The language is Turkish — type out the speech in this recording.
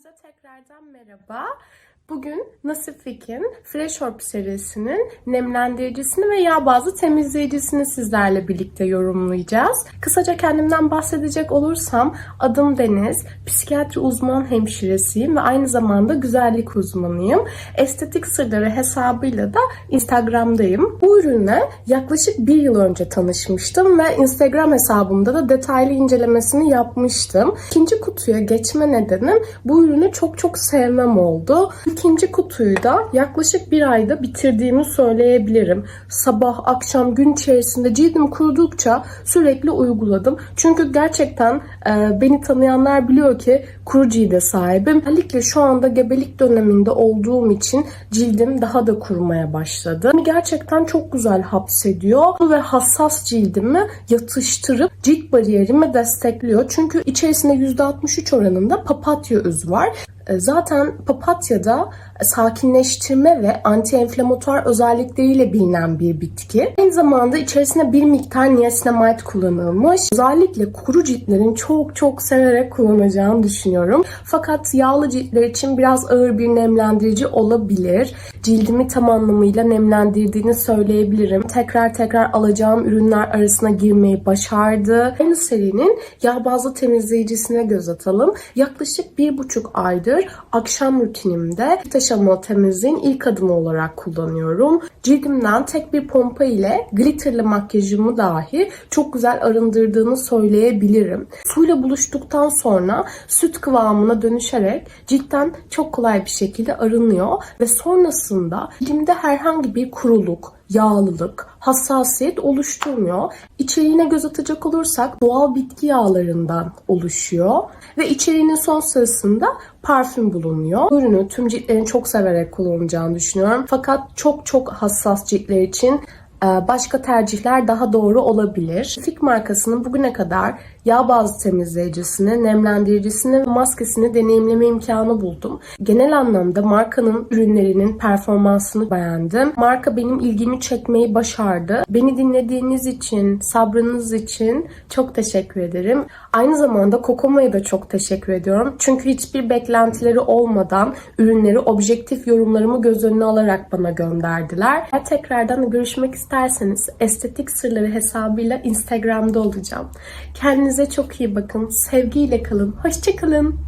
Hepinize tekrardan merhaba. Bugün Nasifik'in Fresh Herb serisinin nemlendiricisini ve yağ bazlı temizleyicisini sizlerle birlikte yorumlayacağız. Kısaca kendimden bahsedecek olursam adım Deniz, psikiyatri uzman hemşiresiyim ve aynı zamanda güzellik uzmanıyım. Estetik sırları hesabıyla da Instagram'dayım. Bu ürünle yaklaşık bir yıl önce tanışmıştım ve Instagram hesabımda da detaylı incelemesini yapmıştım. İkinci kutuya geçme nedenim bu ürünü çok çok sevmem oldu. İkinci kutuyu da yaklaşık bir ayda bitirdiğimi söyleyebilirim. Sabah, akşam, gün içerisinde cildim kurudukça sürekli uyguladım. Çünkü gerçekten e, beni tanıyanlar biliyor ki kuru cilde sahibim. Özellikle şu anda gebelik döneminde olduğum için cildim daha da kurumaya başladı. Gerçekten çok güzel hapsediyor ve hassas cildimi yatıştırıp cilt bariyerimi destekliyor. Çünkü içerisinde %63 oranında papatya özü var. E, Zaten papatyada sakinleştirme ve anti-enflamatuar özellikleriyle bilinen bir bitki. Aynı zamanda içerisinde bir miktar niacinamide kullanılmış. Özellikle kuru ciltlerin çok çok severek kullanacağını düşünüyorum. Fakat yağlı ciltler için biraz ağır bir nemlendirici olabilir. Cildimi tam anlamıyla nemlendirdiğini söyleyebilirim. Tekrar tekrar alacağım ürünler arasına girmeyi başardı. Aynı serinin yağ bazlı temizleyicisine göz atalım. Yaklaşık bir buçuk aydır akşam rutinimde çift aşamalı temizliğin ilk adımı olarak kullanıyorum. Cildimden tek bir pompa ile glitterli makyajımı dahi çok güzel arındırdığını söyleyebilirim. Suyla buluştuktan sonra süt kıvamına dönüşerek ciltten çok kolay bir şekilde arınıyor ve sonrasında cildimde herhangi bir kuruluk, yağlılık, hassasiyet oluşturmuyor. İçeriğine göz atacak olursak doğal bitki yağlarından oluşuyor ve içeriğinin son sırasında parfüm bulunuyor. Bu ürünü tüm ciltlerin çok severek kullanacağını düşünüyorum. Fakat çok çok hassas ciltler için başka tercihler daha doğru olabilir. Fik markasının bugüne kadar yağ bazlı temizleyicisini, nemlendiricisini ve maskesini deneyimleme imkanı buldum. Genel anlamda markanın ürünlerinin performansını beğendim. Marka benim ilgimi çekmeyi başardı. Beni dinlediğiniz için, sabrınız için çok teşekkür ederim. Aynı zamanda Kokomo'ya da çok teşekkür ediyorum. Çünkü hiçbir beklentileri olmadan ürünleri objektif yorumlarımı göz önüne alarak bana gönderdiler. Tekrardan görüşmek isterseniz estetik sırları hesabıyla Instagram'da olacağım. Kendinize çok iyi bakın. Sevgiyle kalın. Hoşçakalın.